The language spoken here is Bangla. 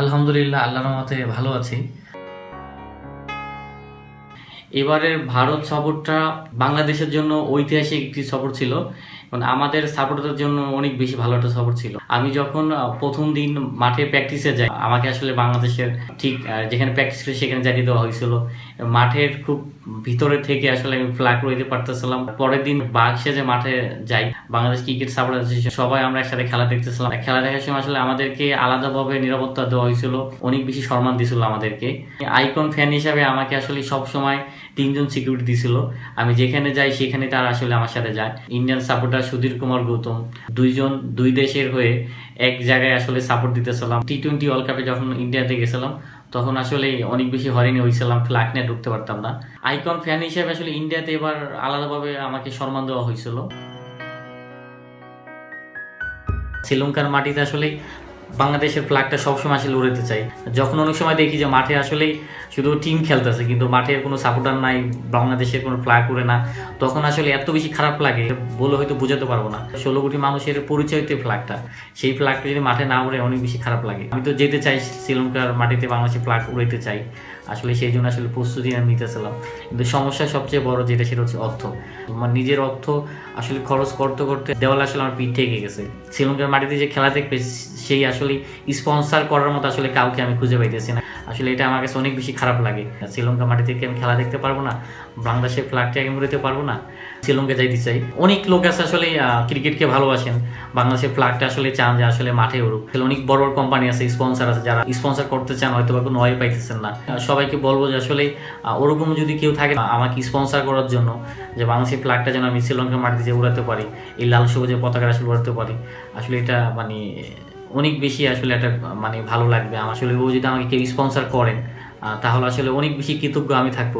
আলহামদুলিল্লাহ আল্লাহর মতে ভালো আছি। এবারের ভারত সফরটা বাংলাদেশের জন্য ঐতিহাসিক একটি সফর ছিল। মানে আমাদের সাপোর্টারদের জন্য অনেক বেশি ভালো একটা সাপোর্ট ছিল। আমি যখন প্রথম দিন মাঠে প্র্যাকটিসে যাই, আমাকে আসলে বাংলাদেশের ঠিক যেখানে প্র্যাকটিস করি সেখানে জানিয়ে দেওয়া হয়েছিল। মাঠের খুব ভিতরে থেকে আসলে আমি ফ্ল্যাগ রইতে পারতেছিলাম। পরের দিন বাঘ সেজে মাঠে যাই, বাংলাদেশ ক্রিকেট সাপোর্টার সবাই আমরা একসাথে খেলা দেখতেছিলাম। খেলা দেখার সময় আসলে আমাদেরকে আলাদাভাবে নিরাপত্তা দেওয়া হয়েছিল, অনেক বেশি সম্মান দিছিল আমাদেরকে। আইকন ফ্যান হিসাবে আমাকে আসলে সব সময় তিনজন সিকিউরিটি দিছিল। আমি যেখানে যাই সেখানে তারা আসলে আমার সাথে যায়। Indian supporter Sudhir Kumar Gautam. দুইজন, দুই দেশের হয়ে এক জায়গায় আসলে সাপোর্ট দিতেছিলাম। টি টোয়েন্টি ওয়ার্ল্ড কাপে যখন ইন্ডিয়াতে গেছিলাম, তখন আসলে অনেক বেশি হয়রানি হয়েছিলাম ফ্ল্যাক নিয়ে ঢুকতে পারতাম না। আইকন ফ্যান হিসেবে আসলে ইন্ডিয়াতে এবার আলাদাভাবে আমাকে সম্মান দেওয়া হয়েছিল। শ্রীলঙ্কার মাটিতে আসলে বাংলাদেশের ফ্ল্যাগটা সবসময় আসলে উড়াতে চাই। যখন অনেক সময় দেখি যে মাঠে আসলে শুধু টিম খেলতেছে, কিন্তু মাঠের কোনো সাপোর্টার নাই, বাংলাদেশের কোনো ফ্ল্যাগ উড়ে না, তখন আসলে এত বেশি খারাপ লাগে বলে হয়তো বোঝাতে পারব না। ষোলো কোটি মানুষের পরিচয় তো ফ্ল্যাগটা সেই ফ্ল্যাগটা যদি মাঠে না উড়ে অনেক বেশি খারাপ লাগে। আমি তো যেতে চাই শ্রীলঙ্কার মাটিতে বাংলাদেশের ফ্ল্যাগ উড়াইতে চাই। আসলে সেই জন্য আসলে প্রস্তুতি আমি নিতেছিলাম। কিন্তু সমস্যা সবচেয়ে বড় যেটা, সেটা হচ্ছে অর্থ। আমার নিজের অর্থ আসলে খরচ করতে করতে দেওয়াল আসলে আমার পিঠ থেকে গেছে। শ্রীলঙ্কার মাটিতে যে খেলা দেখবে, সেই আসলে স্পন্সার করার মতো আসলে কাউকে আমি খুঁজে পাইতেছি না। আসলে এটা আমার কাছে অনেক বেশি খারাপ লাগে। শ্রীলঙ্কা মাটি থেকে আমি খেলা দেখতে পারব না বাংলাদেশের ফ্ল্যাগটা আমি উড়াতে পারব না, শ্রীলঙ্কা যাইতে চাই। অনেক লোক আছে আসলে ক্রিকেটকে ভালোবাসেন বাংলাদেশের ফ্ল্যাগটা আসলে চান যে আসলে মাঠে উড়ুক। আসলে অনেক বড় বড় কোম্পানি আছে স্পন্সর আছে, যারা স্পন্সর করতে চান হয়তো বা কোনো ওয়ে পাইতেছেন না। সবাইকে বলব যে আসলে ওরকম যদি কেউ থাকে আমাকে স্পন্সর করার জন্য, যে বাংলাদেশের ফ্ল্যাগটা যেন আমি শ্রীলঙ্কার মাটিতে যে উড়াতে পারি, এই লাল সবুজের পতাকা আসলে উড়াতে পারি। আসলে এটা মানে অনেক বেশি আসলে একটা মানে ভালো লাগবে। আমার আসলে ও যদি আমাকে কেউ স্পন্সার করেন তাহলে আসলে অনেক বেশি কৃতজ্ঞ আমি থাকব।